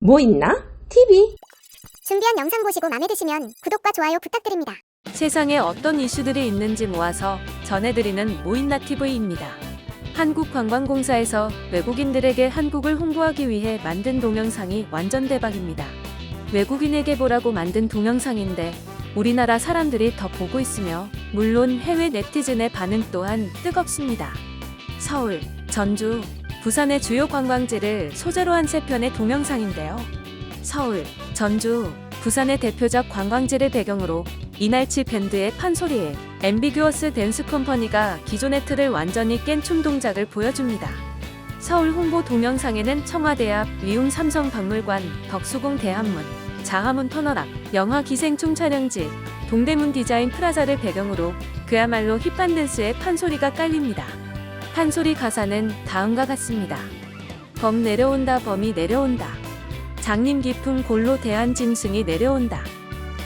뭐 있나? TV? 준비한 영상 보시고 마음에 드시면 구독과 좋아요 부탁드립니다. 세상에 어떤 이슈들이 있는지 모아서 전해드리는 모인나 TV입니다. 한국관광공사에서 외국인들에게 한국을 홍보하기 위해 만든 동영상이 완전 대박입니다. 외국인에게 보라고 만든 동영상인데 우리나라 사람들이 더 보고 있으며 물론 해외 네티즌의 반응 또한 뜨겁습니다. 서울, 전주, 부산의 주요 관광지를 소재로 한 세 편의 동영상인데요. 서울, 전주, 부산의 대표적 관광지를 배경으로 이날치 밴드의 판소리에 앰비규어스 댄스 컴퍼니가 기존의 틀을 완전히 깬 춤 동작을 보여줍니다. 서울 홍보 동영상에는 청와대 앞 위움 삼성박물관, 덕수궁 대한문, 자하문 터널 앞, 영화 기생충 촬영지, 동대문 디자인 프라자를 배경으로 그야말로 힙한 댄스의 판소리가 깔립니다. 판소리 가사는 다음과 같습니다. 범 내려온다 범이 내려온다. 장님 깊은 골로 대한 짐승이 내려온다.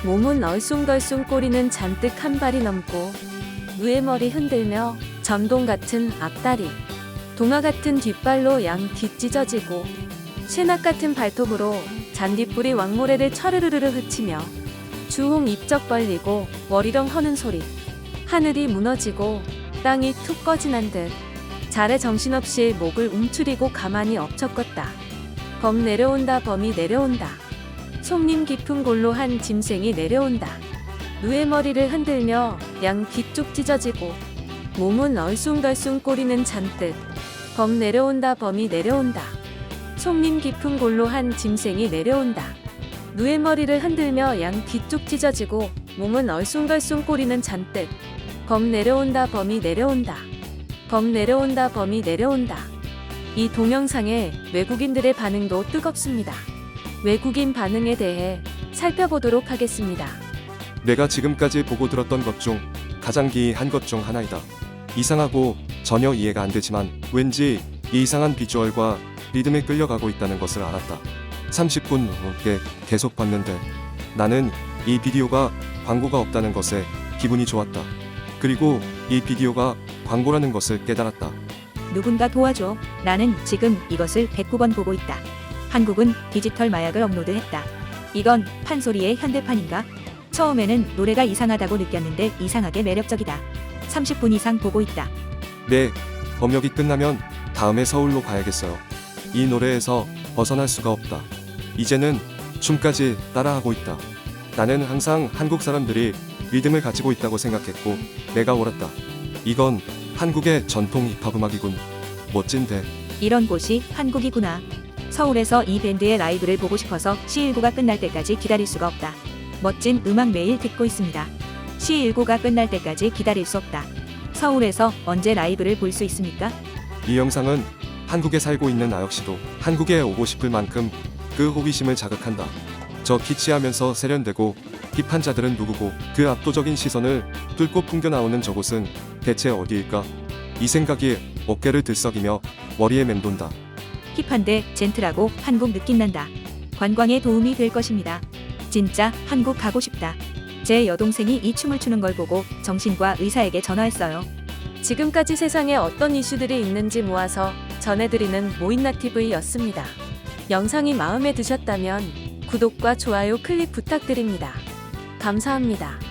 몸은 얼숭덜숭 꼬리는 잔뜩 한 발이 넘고 누에 머리 흔들며 전동 같은 앞다리 동화 같은 뒷발로 양뒤 찢어지고 신악 같은 발톱으로 잔디뿌리 왕모래를 차르르르르 흩치며 주홍 입적 벌리고 워리렁 허는 소리 하늘이 무너지고 땅이 툭 꺼지난 듯 잘에 정신없이 목을 움츠리고 가만히 엎쳤겄다 범 내려온다 범이 내려온다 손님 깊은 골로 한 짐승이 내려온다. 누에 머리를 흔들며 양 뒤쪽 찢어지고 몸은 얼숭덜숭 꼬리는 잔뜩 범 내려온다 범이 내려온다. 손님 깊은 골로 한 짐승이 내려온다. 누에 머리를 흔들며 양 뒤쪽 찢어지고 몸은 얼숭덜숭 꼬리는 잔뜩 범 내려온다 범이 내려온다. 범 내려온다 범이 내려온다. 이 동영상에 외국인들의 반응도 뜨겁습니다. 외국인 반응에 대해 살펴보도록 하겠습니다. 내가 지금까지 보고 들었던 것 중 가장 기이한 것 중 하나이다. 이상하고 전혀 이해가 안 되지만 왠지 이 이상한 비주얼과 리듬에 끌려가고 있다는 것을 알았다. 30분 넘게 계속 봤는데 나는 이 비디오가 광고가 없다는 것에 기분이 좋았다. 그리고 이 비디오가 광고라는 것을 깨달았다. 누군가 도와줘. 나는 지금 이것을 109번 보고 있다. 한국은 디지털 마약을 업로드했다. 이건 판소리의 현대판인가? 처음에는 노래가 이상하다고 느꼈는데 이상하게 매력적이다. 30분 이상 보고 있다. 네, 검역이 끝나면 다음에 서울로 가야겠어요. 이 노래에서 벗어날 수가 없다. 이제는 춤까지 따라하고 있다. 나는 항상 한국 사람들이 리듬을 가지고 있다고 생각했고 내가 옳았다. 이건 한국의 전통 힙합 음악이군. 멋진데. 이런 곳이 한국이구나. 서울에서 이 밴드의 라이브를 보고 싶어서 C19가 끝날 때까지 기다릴 수가 없다. 멋진 음악 매일 듣고 있습니다. C19가 끝날 때까지 기다릴 수 없다. 서울에서 언제 라이브를 볼 수 있습니까? 이 영상은 한국에 살고 있는 나 역시도 한국에 오고 싶을 만큼 그 호기심을 자극한다. 저 키치하면서 세련되고 힙한 자들은 누구고 그 압도적인 시선을 뚫고 풍겨나오는 저곳은 대체 어디일까? 이 생각이 어깨를 들썩이며 머리에 맴돈다. 힙한데 젠틀하고 한국 느낌 난다. 관광에 도움이 될 것입니다. 진짜 한국 가고 싶다. 제 여동생이 이 춤을 추는 걸 보고 정신과 의사에게 전화했어요. 지금까지 세상에 어떤 이슈들이 있는지 모아서 전해드리는 모인나 TV였습니다. 영상이 마음에 드셨다면 구독과 좋아요 클릭 부탁드립니다. 감사합니다.